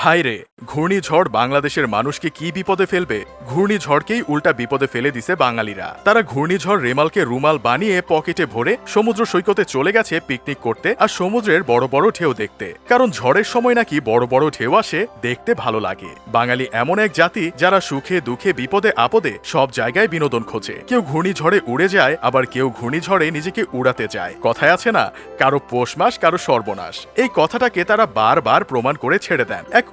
Hayır ঘূর্ণিঝড় বাংলাদেশের মানুষকে কি বিপদে ফেলবে? ঘূর্ণিঝড়কেই উল্টা বিপদে ফেলে দিছে বাঙালিরা। তারা ঘূর্ণিঝড় রেমালকে রুমাল বানিয়ে পকেটে ভরে সমুদ্র সৈকতে চলে গেছে পিকনিক করতে আর সমুদ্রের বড় বড় ঢেউ দেখতে। কারণ ঝড়ের সময় নাকি বড় বড় ঢেউ আসে, দেখতে ভালো লাগে। বাঙালি এমন এক জাতি যারা সুখে, দুঃখে, বিপদে, আপদে সব জায়গায় বিনোদন খোঁজে। কেউ ঘূর্ণিঝড়ে উড়ে যায়, আবার কেউ ঘূর্ণিঝড়ে নিজেকে উড়াতে যায়। কথায় আছে না, কারও পৌষ মাস, কারও সর্বনাশ। এই কথাটাকে তারা বারবার প্রমাণ করে ছেড়ে দেন। এক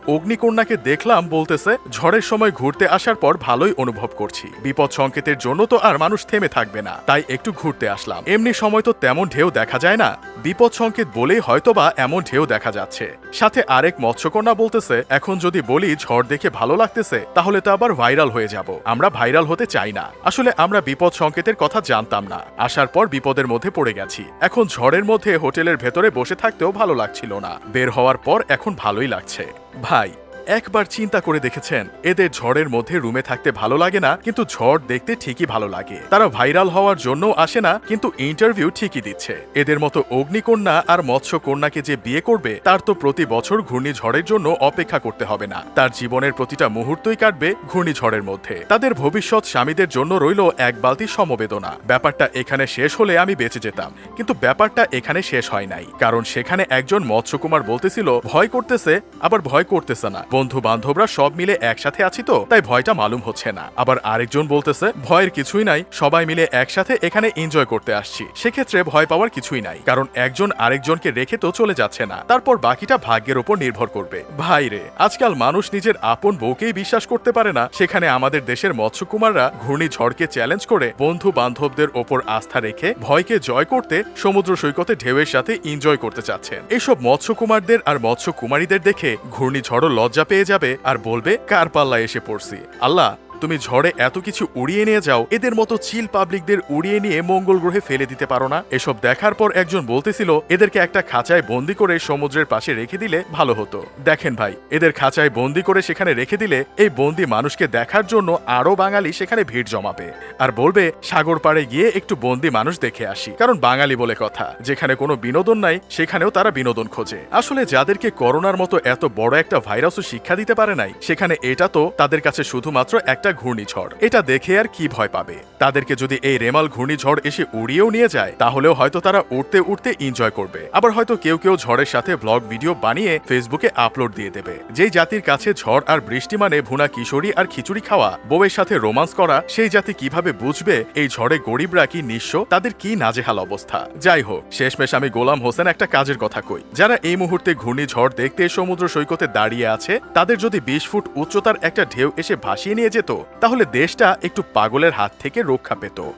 অগ্নিকন্যাকে দেখলাম বলতেছে, ঝড়ের সময় ঘুরতে আসার পর ভালোই অনুভব করছি। বিপদ সংকেতের জন্য তো আর মানুষ থেমে থাকবে না। তাই একটু ঘুরতে আসলাম। এমনি সময় তো তেমন ঢেউ দেখা যায় না। বিপদ সংকেত বলেই হয়তোবা এমন ঢেউ দেখা যাচ্ছে। সাথে আরেক মৎস্যকন্যা বলতেছে, এখন যদি বলি ঝড় দেখে ভালো লাগতেছে, তাহলে তো আবার ভাইরাল হয়ে যাব। আমরা ভাইরাল হতে চাই না। আসলে আমরা বিপদ সংকেতের কথা জানতাম না। আসার পর বিপদের মধ্যে পড়ে গেছি। এখন ঝড়ের মধ্যে হোটেলের ভেতরে বসে থাকতেও ভালো লাগছিল না। বের হওয়ার পর এখন ভালোই লাগছে। ভাই একবার চিন্তা করে দেখেছেন, এদের ঝড়ের মধ্যে রুমে থাকতে ভালো লাগে না, কিন্তু ঝড় দেখতে ঠিকই ভালো লাগে। তারা ভাইরাল হওয়ার জন্য আসে না, কিন্তু ইন্টারভিউ ঠিকই দিচ্ছে। এদের মতো অগ্নিকন্যা আর মৎস্যকন্যাকে যে বিয়ে করবে, তার তো প্রতি বছর ঘূর্ণিঝড়ের জন্য অপেক্ষা করতে হবে না। তার জীবনের প্রতিটা মুহূর্তই কাটবে ঘূর্ণিঝড়ের মধ্যে। তাদের ভবিষ্যৎ স্বামীদের জন্য রইল এক বালতি সমবেদনা। ব্যাপারটা এখানে শেষ হলে আমি বেঁচে যেতাম, কিন্তু ব্যাপারটা এখানে শেষ হয় নাই। কারণ সেখানে একজন মৎস্যকুমার বলতেছিল, ভয় করতেছে, আবার ভয় করতেছে না। বন্ধু বান্ধবরা সব মিলে একসাথে আছি তো, তাই ভয়টা মালুম হচ্ছে না। আবার আরেকজন বলতেছে, ভয়ের কিছুই নাই, সবাই মিলে একসাথে এখানে এনজয় করতে আসছি। সেক্ষেত্রে ভয় পাওয়ার কিছুই নাই, কারণ একজন আরেকজনকে রেখে তো চলে যাচ্ছে না। তারপর বাকিটা ভাগ্যের ওপর নির্ভর করবে। ভাই রে, আজকাল মানুষ নিজের আপন বউকেই বিশ্বাস করতে পারে না। সেখানে আমাদের দেশের মৎস্যকুমাররা ঘূর্ণিঝড়কে চ্যালেঞ্জ করে বন্ধু বান্ধবদের ওপর আস্থা রেখে ভয়কে জয় করতে সমুদ্র সৈকতে ঢেউয়ের সাথে এনজয় করতে চাচ্ছেন। এইসব মৎস্যকুমারদের আর মৎস্যকুমারীদের দেখে ঘূর্ণিঝড়ও লজ্জা পেয়ে যাবে আর বলবে কার পাল্লা এসে পড়ছি? আল্লাহ তুমি ঝড়ে এত কিছু উড়িয়ে নিয়ে যাও, এদের মতো চিল পাবলিকদের উড়িয়ে নিয়ে মঙ্গল গ্রহে ফেলে দিতে পারো না। এসব দেখার পর একজন বলতেছিল, এদেরকে একটা খাঁচায় বন্দি করে সমুদ্রের পাশে রেখে দিলে ভালো হতো। দেখেন ভাই, এদের খাঁচায় বন্দি করে সেখানে রেখে দিলে এই বন্দি মানুষকে দেখার জন্য আরও বাঙালি সেখানে ভিড় জমাবে। আর বলবে, সাগর পাড়ে গিয়ে একটু বন্দি মানুষ দেখে আসি। কারণ বাঙালি বলে কথা, যেখানে কোনো বিনোদন নাই, সেখানেও তারা বিনোদন খোঁজে। আসলে যাদেরকে করোনার মতো এত বড় একটা ভাইরাসও শিক্ষা দিতে পারে নাই, সেখানে এটা তো তাদের কাছে শুধুমাত্র একটা ঘূর্ণিঝড়। এটা দেখে আর কি ভয় পাবে? তাদেরকে যদি এই রেমাল ঘূর্ণিঝড় এসে উড়িয়েও নিয়ে যায়, তাহলেও হয়তো তারা উঠতে উঠতে এনজয় করবে। আবার হয়তো কেউ কেউ ঝড়ের সাথে ব্লগ ভিডিও বানিয়ে ফেসবুকে আপলোড দিয়ে দেবে। যেই জাতির কাছে ঝড় আর বৃষ্টি মানে ভুনা কিশোরী আর খিচুড়ি খাওয়া, বউয়ের সাথে রোমান্স করা, সেই জাতি কীভাবে বুঝবে এই ঝড়ে গরিবরা কি নিঃস্ব, তাদের কি নাজেহাল অবস্থা? যাই হোক, শেষমেশ আমি গোলাম হোসেন একটা কাজের কথা কই। যারা এই মুহূর্তে ঘূর্ণিঝড় দেখতে সমুদ্র সৈকতে দাঁড়িয়ে আছে, তাদের যদি বিশ ফুট উচ্চতার একটা ঢেউ এসে ভাসিয়ে নিয়ে যেত তাহলে দেশটা একটু পাগলের হাত থেকে রক্ষা পেত।